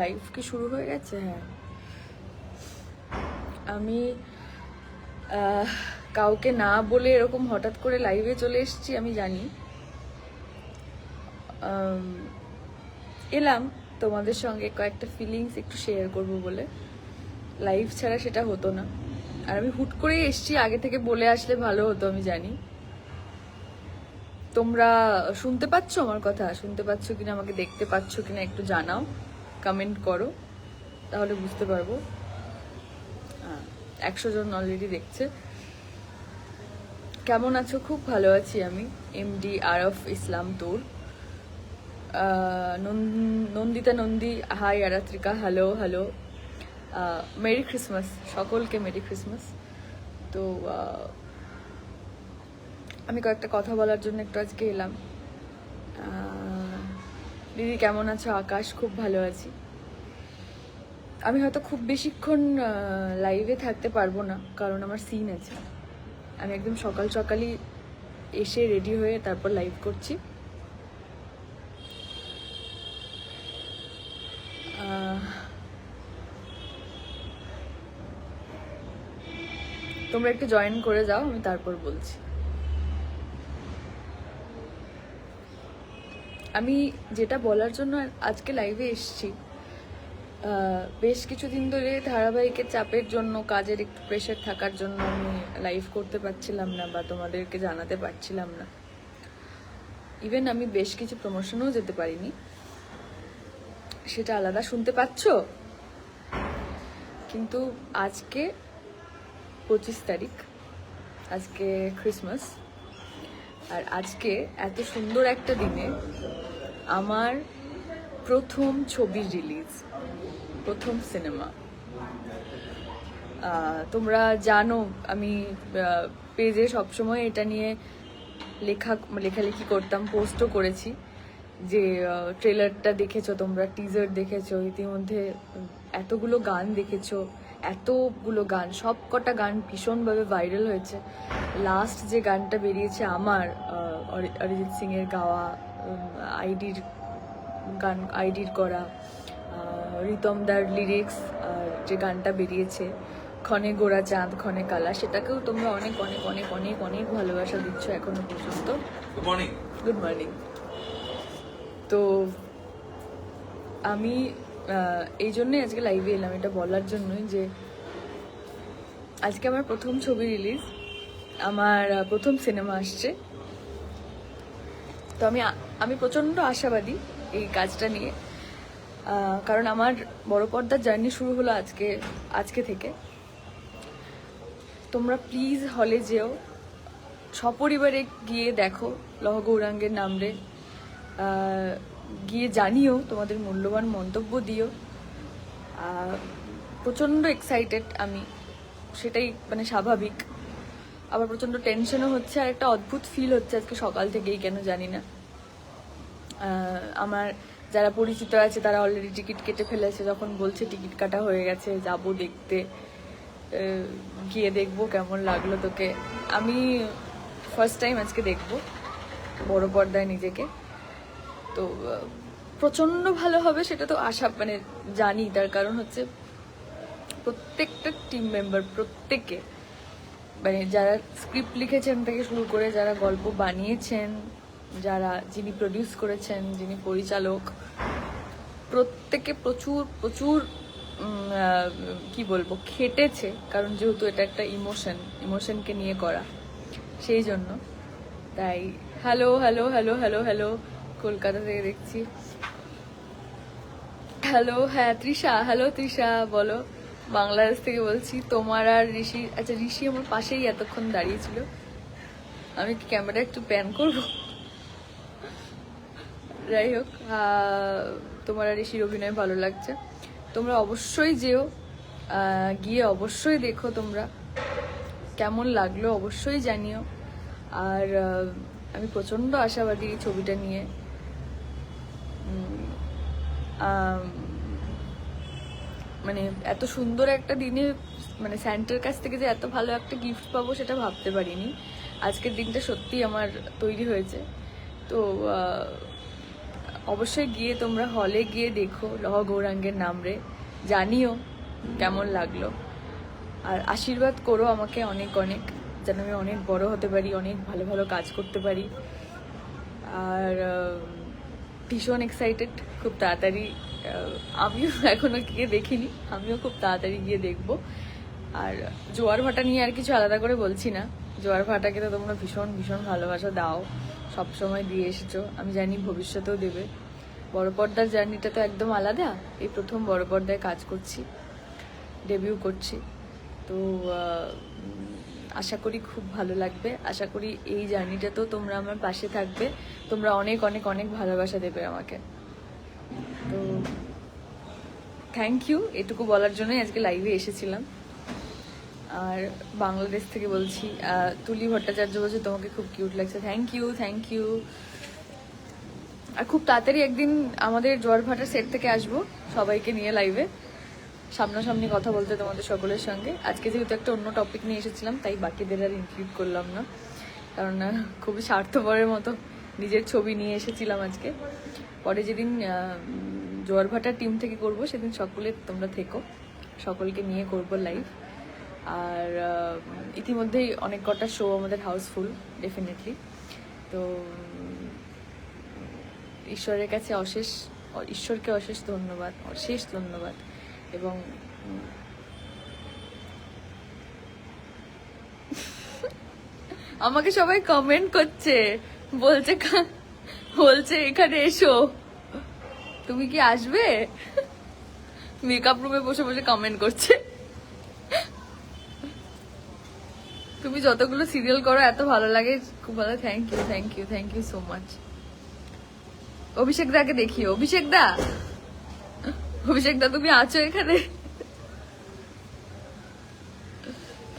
Live কি শুরু হয়ে গেছে? হ্যাঁ। আমি কাউকে না বলে এরকম হঠাৎ করে লাইভে চলে এসেছি, আমি জানি। এলাম তোমাদের সঙ্গে কয়েকটা ফিলিংস একটু শেয়ার করব বলে। লাইভ ছাড়া সেটা হতো না। আর আমি হুট করে এসছি, আগে থেকে বলে আসলে ভালো হতো, আমি জানি। তোমরা শুনতে পাচ্ছ আমার কথা? শুনতে পাচ্ছ কিনা? আমাকে দেখতে পাচ্ছ কিনা একটু জানাও। কমেন্ট করো, তাহলে বুঝতে পারব। একশো জন অলরেডি দেখছে। কেমন আছো? খুব ভালো আছি আমি এমডি আরফ ইসলাম তোর। নন- Nandita Nandi hi Aratrika hello hello merry Christmas সকলকে মেরি ক্রিসমাস তো আমি কয়েকটা কথা বলার জন্য একটু আজকে এলাম। দিদি, কেমন আছো? আকাশ, খুব ভালো আছি। আমি হয়তো খুব বেশিক্ষণ লাইভে থাকতে পারব না, কারণ আমার সিন আছে। আমি একদম সকাল সকালই এসে রেডি হয়ে তারপর লাইভ করছি। তোমরা একটু জয়েন করে যাও, আমি তারপর বলছি। আমি যেটা বলার জন্য আজকে লাইভে এসেছি বেশ কিছুদিন ধরে ধারাবাহিকের চাপের জন্য, কাজের একটু প্রেশার থাকার জন্য আমি লাইভ করতে পারছিলাম না বা তোমাদেরকে জানাতে পারছিলাম না। ইভেন আমি বেশ কিছু প্রমোশনেও যেতে পারিনি। সেটা আলাদা শুনতে পাচ্ছ? কিন্তু আজকে পঁচিশ তারিখ, আজকে ক্রিসমাস আর আজকে এত সুন্দর একটা দিনে আমার প্রথম ছবি রিলিজ প্রথম সিনেমা তোমরা জানো, আমি পেজে সবসময় এটা নিয়ে লেখা, লেখালেখি করতাম পোস্টও করেছি। যে ট্রেলারটা দেখেছ তোমরা টিজার দেখেছ, ইতিমধ্যে এতগুলো গান দেখেছ, এতগুলো গান সব কটা গান ভীষণভাবে ভাইরাল হয়েছে। লাস্ট যে গানটা বেরিয়েছে আমার অরিজিৎ সিং এর গাওয়া আইডির গান আইডির করা রিতমদার লিরিক্স আর যে গানটা বেরিয়েছে ক্ষণে গোড়া চাঁদ ক্ষণে কালা সেটাকেও তোমরা অনেক অনেক অনেক অনেক অনেক ভালোবাসা দিচ্ছ এখনও পর্যন্ত। গুড মর্নিং গুড মর্নিং তো আমি এই জন্যই আজকে লাইভে এলাম এটা বলার জন্যই যে আজকে আমার প্রথম ছবি রিলিজ আমার প্রথম সিনেমা আসছে। তো আমি আমি প্রচণ্ড আশাবাদী এই কাজটা নিয়ে। কারণ আমার বড় পর্দার জার্নি শুরু হলো আজকে আজকে থেকে। তোমরা প্লিজ হলে যেও। সপরিবারে গিয়ে দেখো লহ গৌরাঙ্গের নামরে গিয়ে জানিও তোমাদের মূল্যবান মন্তব্য দিও। প্রচণ্ড এক্সাইটেড আমি। সেটাই মানে স্বাভাবিক। আবার প্রচণ্ড টেনশনও হচ্ছে আর একটা অদ্ভুত ফিল হচ্ছে আজকে সকাল থেকেই কেন জানি না। আমার যারা পরিচিত আছে তারা অলরেডি টিকিট কেটে ফেলেছে যখন বলছে টিকিট কাটা হয়ে গেছে যাব দেখতে। গিয়ে দেখব কেমন লাগল তোকে। আমি ফার্স্ট টাইম আজকে দেখব বড় পর্দায় নিজেকে। তো আহ, প্রচণ্ড ভালো হবে সেটা তো আশা মানে জানি তার কারণ হচ্ছে প্রত্যেকটা টিম মেম্বার প্রত্যেকে মানে যারা স্ক্রিপ্ট লিখেছেন থেকে শুরু করে যারা গল্প বানিয়েছেন, যারা যিনি প্রডিউস করেছেন, যিনি পরিচালক, প্রত্যেকে প্রচুর প্রচুর কি বলব, খেটেছে, কারণ যেহেতু এটা একটা ইমোশন ইমোশনকে নিয়ে করা, সেই জন্য। তাই hello hello hello hello hello Kolkata থেকে দেখছি। হ্যালো হ্যাঁ তৃষা হ্যালো তৃষা, বলো। বাংলাদেশ থেকে বলছি, তোমার আর ঋষি আচ্ছা ঋষি আমার পাশেই এতক্ষণ দাঁড়িয়েছিল। আমি কি ক্যামেরা একটু প্যান করব? যাই হোক তোমার আর ঋষির অভিনয় ভালো লাগছে। তোমরা অবশ্যই যেও গিয়ে অবশ্যই দেখো তোমরা। কেমন লাগল অবশ্যই জানিও। আর আমি প্রচণ্ড আশাবাদী এই ছবিটা নিয়ে। মানে এত সুন্দর একটা দিনে মানে স্যান্টার কাছ থেকে যে এত ভালো একটা গিফট পাবো সেটা ভাবতে পারিনি। আজকের দিনটা সত্যি আমার তৈরি হয়েছে। তো অবশ্যই গিয়ে তোমরা হলে গিয়ে দেখো লহ গৌরাঙ্গের নাম রে। জানিও কেমন লাগল। আর আশীর্বাদ করো আমাকে অনেক অনেক, যেন আমি অনেক বড় হতে পারি, অনেক ভালো ভালো কাজ করতে পারি। আর ভীষণ এক্সাইটেড খুব তাড়াতাড়ি আমিও এখনও গিয়ে দেখিনি। আমিও খুব তাড়াতাড়ি গিয়ে দেখব। আর জোয়ার ভাটা নিয়ে আর কিছু আলাদা করে বলছি না। জোয়ার ভাটাকে তো তোমরা ভীষণ ভীষণ ভালোবাসা দাও। সব সময় দিয়ে এসেছ। আমি জানি ভবিষ্যতেও দেবে। বড় পর্দার জার্নিটা তো একদম আলাদা। এই প্রথম বড় পর্দায় কাজ করছি ডেবিউ করছি। তো আশা করি খুব ভালো লাগবে। আশা করি এই জার্নিটাতেও তোমরা আমার পাশে থাকবে। তোমরা অনেক অনেক অনেক ভালোবাসা দেবে আমাকে। তো থ্যাংক ইউ এটুকু বলার জন্যই আজকে লাইভে এসেছিলাম। আর বাংলাদেশ থেকে বলছি তুলি ভট্টাচার্য বলছে, তোমাকে খুব কিউট লাগছে। থ্যাংক ইউ থ্যাংক ইউ আর খুব তাড়াতাড়ি একদিন আমাদের জোয়ার ভাটার সেট থেকে আসব সবাইকে নিয়ে লাইভে সামনাসামনি কথা বলতে তোমাদের সকলের সঙ্গে। আজকে যেহেতু একটা অন্য টপিক নিয়ে এসেছিলাম, তাই বাকিদের আর ইনক্লুড করলাম না। কারণ খুবই স্বার্থপরের মতো নিজের ছবি নিয়ে এসেছিলাম আজকে। পরে যেদিন জোয়ার ভাটার টিম থেকে করব, সেদিন সকলে তোমরা থেকো। সকলকে নিয়ে করব লাইভ আর ইতিমধ্যেই অনেক কটা শো আমাদের হাউসফুল ডেফিনেটলি তো, ঈশ্বরের কাছে অশেষ, ঈশ্বরকে অশেষ ধন্যবাদ অশেষ ধন্যবাদ। এবং, আমাকে সবাই কমেন্ট করছে, বলছে বলছে এখানে এসো। তুমি কি আসবে? মেকআপ রুমে বসে বসে কমেন্ট করছে। তুমি যতগুলো সিরিয়াল করো, এত ভালো লাগে। খুব ভালো। Thank you thank you thank you so much Abhishek দাকে দেখি। অভিষেক দা? অভিষেক দা, তুমি আছো এখানে?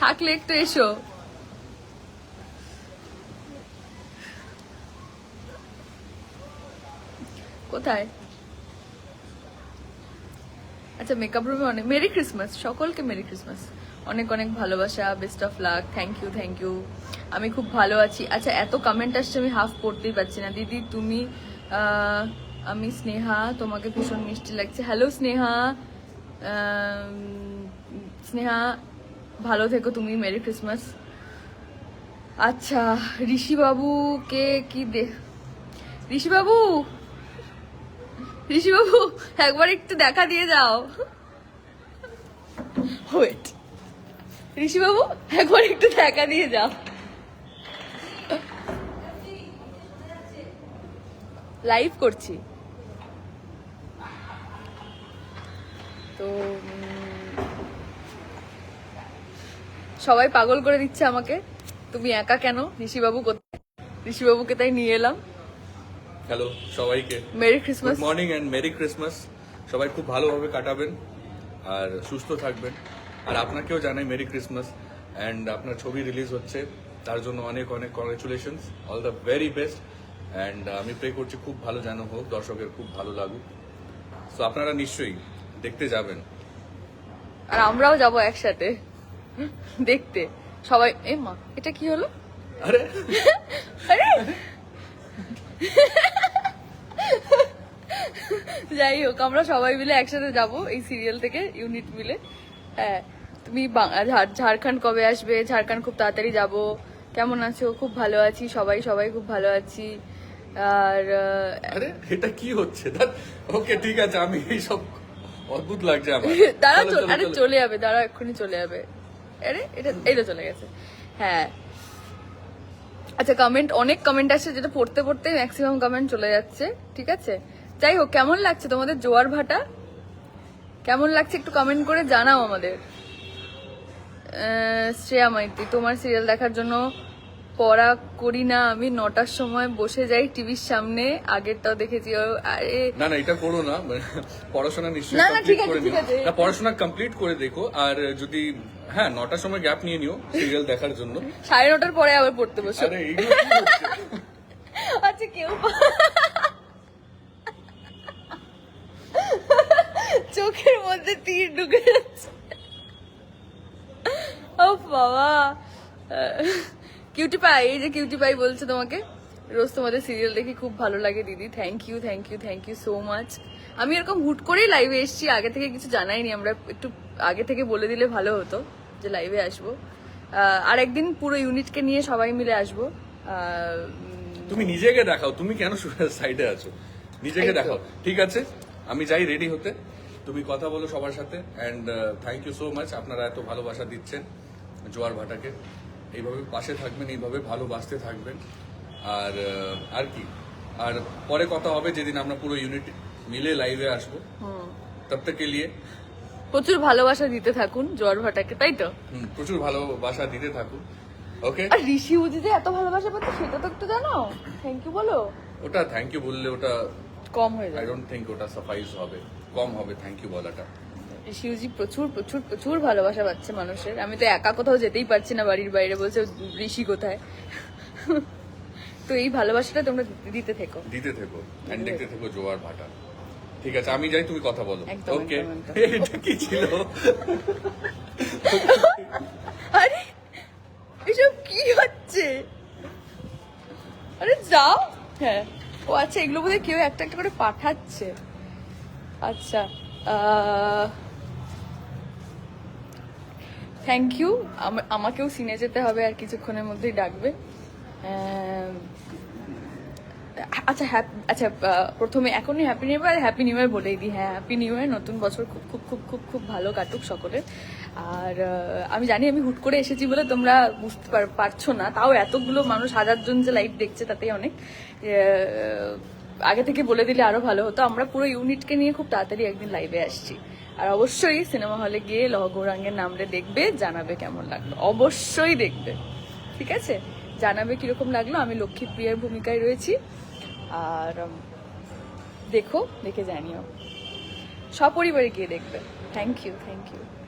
থাকলে একটু এসো। কোথায়? আচ্ছা মেকআপ রুমে অনেক মেরি ক্রিসমাস সকলকে মেরি ক্রিসমাস অনেক অনেক ভালোবাসা best of luck thank you thank you আমি খুব ভালো আছি। আচ্ছা এত কমেন্ট আসছে, আমি হাফ পড়তেই পারছি না। দিদি, তুমি আমি স্নেহা, তোমাকে ভীষণ মিষ্টি লাগছে। হ্যালো স্নেহা। স্নেহা, ভালো থেকো, তুমি মেরি ক্রিসমাস আচ্ছা ঋষিবাবুকে কি দে ঋষিবাবু! ঋষিবাবু একবার একটু দেখা দিয়ে যাও। ওয়েট ঋষিবাবু একবার একটু দেখা দিয়ে যাও। লাইভ করছি। তো সবাই পাগল করে দিচ্ছে আমাকে। তুমি একা কেন? ঋষিবাবু কোথায়? ঋষিবাবুকে তাই নিয়ে এলাম। হ্যালো সবাইকে। Merry Christmas morning and merry Christmas সবাই খুব ভালোভাবে কাটাবেন আর সুস্থ থাকবেন। আর আপনাকেও জানাই মেরি ক্রিসমাস অ্যান্ড আপনার ছবি রিলিজ হচ্ছে। তার জন্য অনেক অনেক congratulations all the very best and আমি প্রে করছি খুব ভালো যেন হোক দর্শকের খুব ভালো লাগুক। সো আপনারা নিশ্চয়ই দেখতে যাবেন। আর আমরাও যাব একসাথে। দেখতে। সবাই এ মা এটা কি হলো? আরে! আরে! যাই হোক আমরা সবাই মিলে একসাথে যাব এই সিরিয়াল থেকে ইউনিট মিলে। হ্যাঁ তুমি ঝাড়খণ্ড কবে আসবে? ঝাড়খণ্ড খুব তাড়াতাড়ি যাব। কেমন আছো? খুব ভালো আছি সবাই সবাই খুব ভালো আছি। আর আরে এটা কি হচ্ছে? ওকে ঠিক আছে আমি এইসব অদ্ভুত লাগছে আমার। দাঁড়া আরে চলে। যাবে দাঁড়া এক্ষুনি চলে যাবে। আরে এটা তো চলে গেছে। হ্যাঁ। আচ্ছা কমেন্ট অনেক কমেন্ট আসছে যেটা পড়তে পড়তে ম্যাক্সিমাম কমেন্ট চলে যাচ্ছে ঠিক আছে? যাই হোক কেমন লাগছে তোমাদের জোয়ার ভাটা? কেমন লাগছে একটু কমেন্ট করে জানাও আমাদের। শ্রেয়া মাইতি তোমার সিরিয়াল দেখার জন্য পড়া করি না আমি নটার সময় বসে যাই টিভির সামনে আগেরটাও দেখেছি। আরে না না এটা করো না মানে পড়াশোনা নিশ্চয়ই না, না, ঠিক আছে, ঠিক আছে। না পড়াশোনা কমপ্লিট করে দেখো আর যদি হ্যাঁ নটার সময় গ্যাপ নিয়ে নিও সিরিয়াল দেখার জন্য। সাড়ে নটার পরে আবার পড়তে বসো। আচ্ছা কেউ চোখের মধ্যে তীর ঢুকে যাচ্ছে। ও বাবা। কিউটি পাই এই যে কিউটি পাই বলছে তোমাকে। রোজ তোমাদের সিরিয়াল দেখে খুব ভালো লাগে দিদি। Thank you thank you thank you so much আমি এরকম হুট করেই লাইভে এসেছি আগে থেকে কিছু জানাইনি। আমরা একটু আগে থেকে বলে দিলে ভালো হতো যে লাইভে আসব। আর একদিন পুরো ইউনিটকে নিয়ে সবাই মিলে আসব। তুমি নিজেকে দেখাও। তুমি কেন সাইডে আছো? নিজেকে দেখাও। ঠিক আছে? আমি যাই রেডি হতে। তুমি কথা বলো সবার সাথে and thank you so much আপনারা এত ভালোবাসা দিচ্ছেন জোয়ার ভাটাকে। এইভাবে পাশে থাকবেন এইভাবে ভালোবাসতে থাকবেন। আর আর কি? আর পরে কথা হবে যেদিন আমরা পুরো ইউনিট মিলে লাইভে আসব। হুম। তব তক কে লিয়ে প্রচুর ভালোবাসা দিতে থাকুন জোয়ার ভাটাকে তাই তো? প্রচুর ভালোবাসা দিতে থাকুন। ওকে আর ঋষি উজি যে এত ভালোবাসা পাচ্ছে সেটা তো একটু জানো। থ্যাংক ইউ বলো। ওটা থ্যাংক ইউ বললে ওটা কম হয়ে যায় আই ডোন্ট থিঙ্ক ওটা সাফাইজ হবে। কম হবে থ্যাংক ইউ বলাটা। ঋষিউজি প্রচুর প্রচুর প্রচুর ভালোবাসা পাচ্ছে মানুষের। আমি তো একা কোথাও যেতেই পারছি না বাড়ির বাইরে বলছে ঋষি কোথায়? তো এই ভালোবাসাটা তোমরা দিতে থেকো। দিতে থেকো অ্যান্ড দেখতে থেকো। জোয়ার ভাটা। ঠিক আছে আমি যাই তুমি কথা বলো। ওকে। এটা কি ছিল? আরে এসব কি হচ্ছে? আরে যাও। হ্যাঁ। ও আচ্ছা এগুলো বোধহয় কেউ একটা একটা করে পাঠাচ্ছে। আচ্ছা থ্যাংক ইউ আমাকেও সিনে যেতে হবে আর কিছুক্ষণের মধ্যেই ডাকবে। আচ্ছা হ্যাপ আচ্ছা প্রথমে এখনই happy new year happy new year বলেই দিই। হ্যাঁ হ্যাপি নিউ ইয়ার নতুন বছর খুব খুব খুব খুব খুব ভালো কাটুক সকলের। আর আমি জানি আমি হুট করে এসেছি বলে তোমরা বুঝতে পার- পারছ না, তাও এতগুলো মানুষ হাজারজন যে লাইভ দেখছে তাতেই অনেক। আগে থেকে বলে দিলে আরও ভালো হতো। আমরা পুরো ইউনিটকে নিয়ে খুব তাড়াতাড়ি একদিন লাইভে আসছি। আর অবশ্যই সিনেমা হলে গিয়ে লহ গৌরাঙ্গের নামটা দেখবে, জানাবে কেমন লাগল। অবশ্যই দেখবে। ঠিক আছে? জানাবে কীরকম লাগল? আমি লক্ষ্মী প্রিয়ার ভূমিকায় রয়েছি। আর দেখো, দেখে জানিও। সপরিবারে গিয়ে দেখবে। Thank you thank you